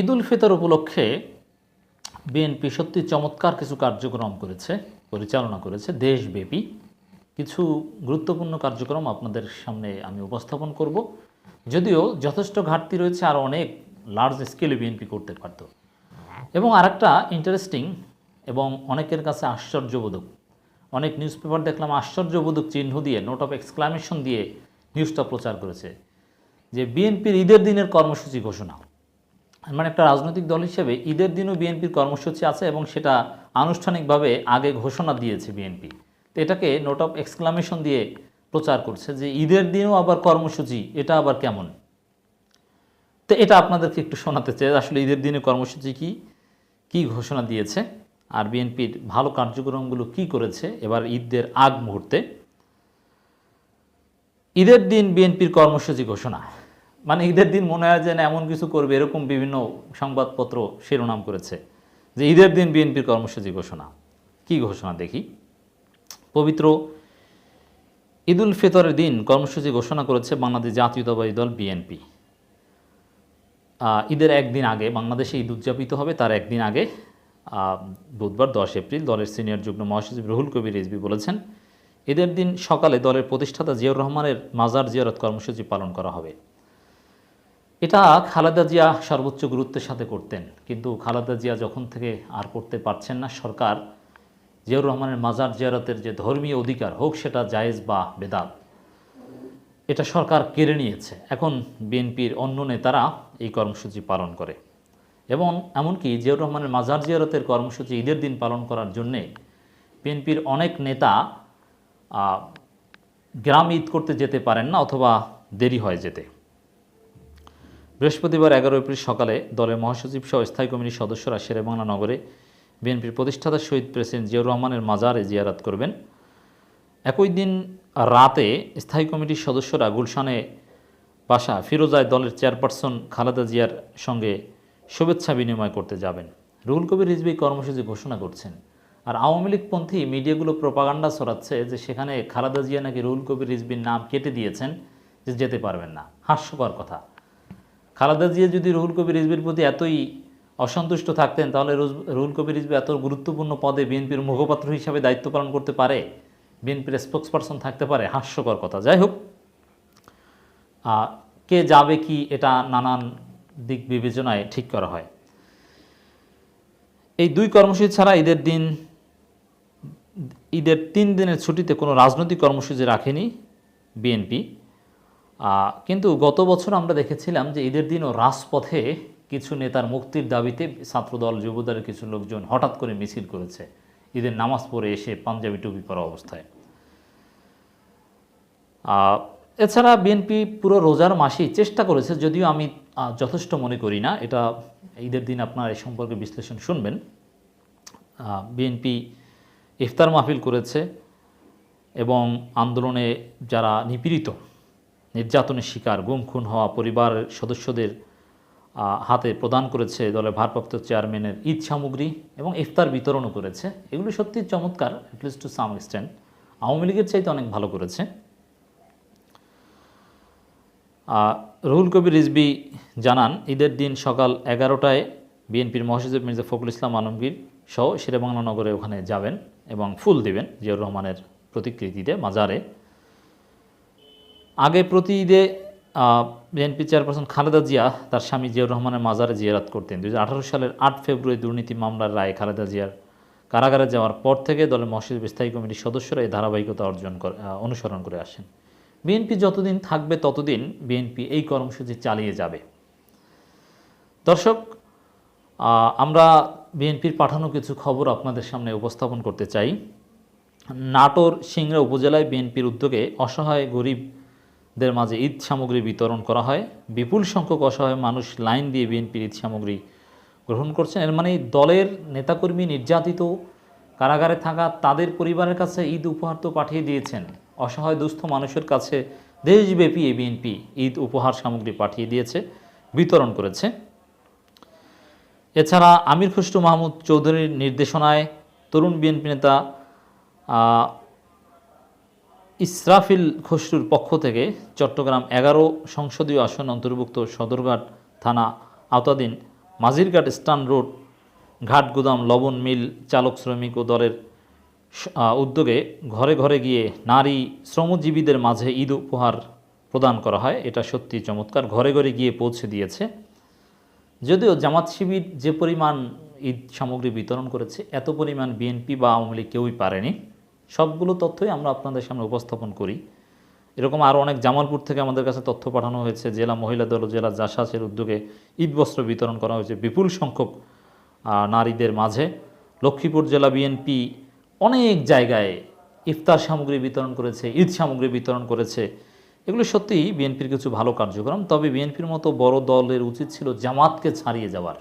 ঈদ উল ফিতর উপলক্ষে বিএনপি সত্যি চমৎকার কিছু কার্যক্রম করেছে, পরিচালনা করেছে দেশব্যাপী। কিছু গুরুত্বপূর্ণ কার্যক্রম আপনাদের সামনে আমি উপস্থাপন করব। যদিও যথেষ্ট ঘাটতি রয়েছে, আর অনেক লার্জ স্কেলে বিএনপি করতে পারত। এবং আরেকটা ইন্টারেস্টিং এবং অনেকের কাছে আশ্চর্যবোধক, অনেক নিউজ পেপার দেখলাম আশ্চর্যবোধক চিহ্ন দিয়ে নোট অফ এক্সক্লামেশন দিয়ে নিউজটা প্রচার করেছে যে বিএনপির ঈদের দিনের কর্মসূচি ঘোষণা। মানে একটা রাজনৈতিক দল হিসেবে ঈদের দিনও বিএনপির কর্মসূচি আছে এবং সেটা আনুষ্ঠানিকভাবে আগে ঘোষণা দিয়েছে বিএনপি। তো এটাকে নোট অফ এক্সক্লামেশন দিয়ে প্রচার করছে যে ঈদের দিনও আবার কর্মসূচি, এটা আবার কেমন? তো এটা আপনাদেরকে একটু শোনাতে চাই, আসলে ঈদের দিনে কর্মসূচি কি? কি ঘোষণা দিয়েছে? আর বিএনপির ভালো কার্যক্রমগুলো কি করেছে এবার ঈদের আগ মুহূর্তে? ঈদের দিন বিএনপির কর্মসূচি ঘোষণা। মানে ঈদের দিন মনে হয় যে না এমন কিছু করবে, এরকম বিভিন্ন সংবাদপত্র শিরোনাম করেছে যে ঈদের দিন বিএনপির কর্মসূচি ঘোষণা। কি ঘোষণা দেখি? পবিত্র ঈদুল ফিতরের দিন কর্মসূচি ঘোষণা করেছে বাংলাদেশ জাতীয়তাবাদী দল বিএনপি। ঈদের একদিন আগে বাংলাদেশে ঈদ উদযাপিত হবে, তার একদিন আগে বুধবার দশ এপ্রিল দলের সিনিয়র যুগ্ম মহাসচিব রুহুল কবির রিজভি বলেছেন, ঈদের দিন সকালে দলের প্রতিষ্ঠাতা জিয়াউর রহমানের মাজার জিয়ারত কর্মসূচি পালন করা হবে। এটা খালেদা জিয়া সর্বোচ্চ গুরুত্বের সাথে করতেন। কিন্তু খালেদা জিয়া যখন থেকে আর করতে পারছেন না, সরকার জিয়াউর রহমানের মাজার জিয়ারতের যে ধর্মীয় অধিকার হোক, সেটা জায়েজ বা বেদাত, এটা সরকার কেড়ে নিয়েছে। এখন বিএনপির অন্য নেতারা এই কর্মসূচি পালন করে। এবং এমনকি জিয়াউর রহমানের মাজার জিয়ারতের কর্মসূচি ঈদের দিন পালন করার জন্যে বিএনপির অনেক নেতা গ্রাম ঈদ করতে যেতে পারেন না, অথবা দেরি হয় যেতে। বৃহস্পতিবার এগারো এপ্রিল সকালে দলের মহাসচিব সহ স্থায়ী কমিটির সদস্যরা শেরেবাংলা নগরে বিএনপির প্রতিষ্ঠাতা শহীদ প্রেসিডেন্ট জিয়াউর রহমানের মাজারে জিয়ারাত করবেন। একই দিন রাতে স্থায়ী কমিটির সদস্যরা গুলশানে বাসা ফিরোজায় দলের চেয়ারপারসন খালেদা জিয়ার সঙ্গে শুভেচ্ছা বিনিময় করতে যাবেন। রুহুল কবির রিজভি কর্মসূচি ঘোষণা করছেন। আর আওয়ামী লীগপন্থী মিডিয়াগুলো প্রপাগান্ডা ছড়াচ্ছে যে সেখানে খালেদা জিয়া নাকি রুহুল কবির রিজভির নাম কেটে দিয়েছেন যে যেতে পারবেন না। হাস্যকর কথা। খালেদা জিয়া যদি রুহুল কবির রিজভির প্রতি এতই অসন্তুষ্ট থাকতেন, তাহলে রুহুল কবির রিজভি এত গুরুত্বপূর্ণ পদে বিএনপির মুখপাত্র হিসাবে দায়িত্ব পালন করতে পারে, বিএনপির স্পোক্স পারসন থাকতে পারে, হাস্যকর কথা। যাই হোক কে যাবে কি এটা নানান দিক বিবেচনায় ঠিক করা হয়। এই দুই কর্মসূচি ছাড়া ঈদের দিন, ঈদের তিন দিনের ছুটিতে কোনো রাজনৈতিক কর্মসূচি রাখেনি বিএনপি। কিন্তু গত বছর আমরা দেখেছিলাম যে ঈদের দিনও রাজপথে কিছু নেতার মুক্তির দাবিতে ছাত্রদল, যুবদলের কিছু লোকজন হঠাৎ করে মিছিল করেছে ঈদের নামাজ পড়ে এসে পাঞ্জাবি টুপি পরা অবস্থায়। এছাড়া বিএনপি পুরো রোজার মাসেই চেষ্টা করেছে, যদিও আমি যথেষ্ট মনে করি না। এটা ঈদের দিন আপনার এই সম্পর্কে বিশ্লেষণ শুনবেন। বিএনপি ইফতার মাহফিল করেছে এবং আন্দোলনে যারা নিপীড়িত নির্যাতনের শিকার, গুম, খুন হওয়া পরিবারের সদস্যদের হাতে প্রদান করেছে দলের ভারপ্রাপ্ত চেয়ারম্যানের ঈদ সামগ্রী এবং ইফতার বিতরণও করেছে। এগুলো সত্যি চমৎকার at least to some extent Awami লীগের চাইতে অনেক ভালো করেছে। রুহুল কবির রিজবি জানান, ঈদের দিন সকাল এগারোটায় বিএনপির মহাসচিব মির্জা ফখরুল ইসলাম আলমগীর সহ শেরেবাংলা নগরে ওখানে যাবেন এবং ফুল দিবেন জিয়াউর রহমানের প্রতিকৃতিতে মাজারে। আগে প্রতি ঈদে বিএনপি চেয়ারপারসন খালেদা জিয়া তার স্বামী জিয়াউর রহমানের মাজারে জিয়ারাত করতেন। দুই হাজার আঠারো সালের আট ফেব্রুয়ারি দুর্নীতি মামলার রায় খালেদা জিয়ার কারাগারে যাওয়ার পর থেকে দলের মহাসচিব স্থায়ী কমিটির সদস্যরা এই ধারাবাহিকতা অর্জন করে অনুসরণ করে আসেন। বিএনপি যতদিন থাকবে ততদিন বিএনপি এই কর্মসূচি চালিয়ে যাবে। দর্শক আমরা বিএনপির পাঠানো কিছু খবর আপনাদের সামনে উপস্থাপন করতে চাই। নাটোর সিংড়া উপজেলায় বিএনপির উদ্যোগে অসহায় গরিবদের মাঝে ঈদ সামগ্রী বিতরণ করা হয়। বিপুল সংখ্যক অসহায় মানুষ লাইন দিয়ে বিএনপির ঈদ সামগ্রী গ্রহণ করছেন। এর মানে দলের নেতাকর্মী নির্যাতিত কারাগারে থাকা তাদের পরিবারের কাছে ঈদ উপহার তো পাঠিয়ে দিয়েছেন। অসহায় দুস্থ মানুষের কাছে দেশব্যাপী এই বিএনপি ঈদ উপহার সামগ্রী পাঠিয়ে দিয়েছে, বিতরণ করেছে। এছাড়া আমির খুসরু মাহমুদ চৌধুরীর নির্দেশনায় তরুণ বিএনপি নেতা ইসরাফিল খসরুর পক্ষ থেকে চট্টগ্রাম এগারো সংসদীয় আসন অন্তর্ভুক্ত সদরঘাট থানা আওতাধীন মাঝিরঘাট স্টান রোড, ঘাট গুদাম লবণ মিল চালক শ্রমিক ও দলের উদ্যোগে ঘরে ঘরে গিয়ে নারী শ্রমজীবীদের মাঝে ঈদ উপহার প্রদান করা হয়। এটা সত্যি চমৎকার। ঘরে ঘরে গিয়ে পৌঁছে দিয়েছে। যদিও জামাত শিবির যে পরিমাণ ঈদ সামগ্রী বিতরণ করেছে, এত পরিমাণ বিএনপি বা আওয়ামী লীগ কেউই পারেনি। সবগুলো তথ্যই আমরা আপনাদের সামনে উপস্থাপন করি। এরকম আরও অনেক জামালপুর থেকে আমাদের কাছে তথ্য পাঠানো হয়েছে। জেলা মহিলা দল জেলা জাসাসের উদ্যোগে ঈদ বস্ত্র বিতরণ করা হয়েছে বিপুল সংখ্যক নারীদের মাঝে। লক্ষ্মীপুর জেলা বিএনপি অনেক জায়গায় ইফতার সামগ্রী বিতরণ করেছে, ঈদ সামগ্রী বিতরণ করেছে। এগুলো সত্যিই বিএনপির কিছু ভালো কার্যক্রম। তবে বিএনপির মতো বড় দলের উচিত ছিল জামাতকে ছাড়িয়ে যাওয়ার।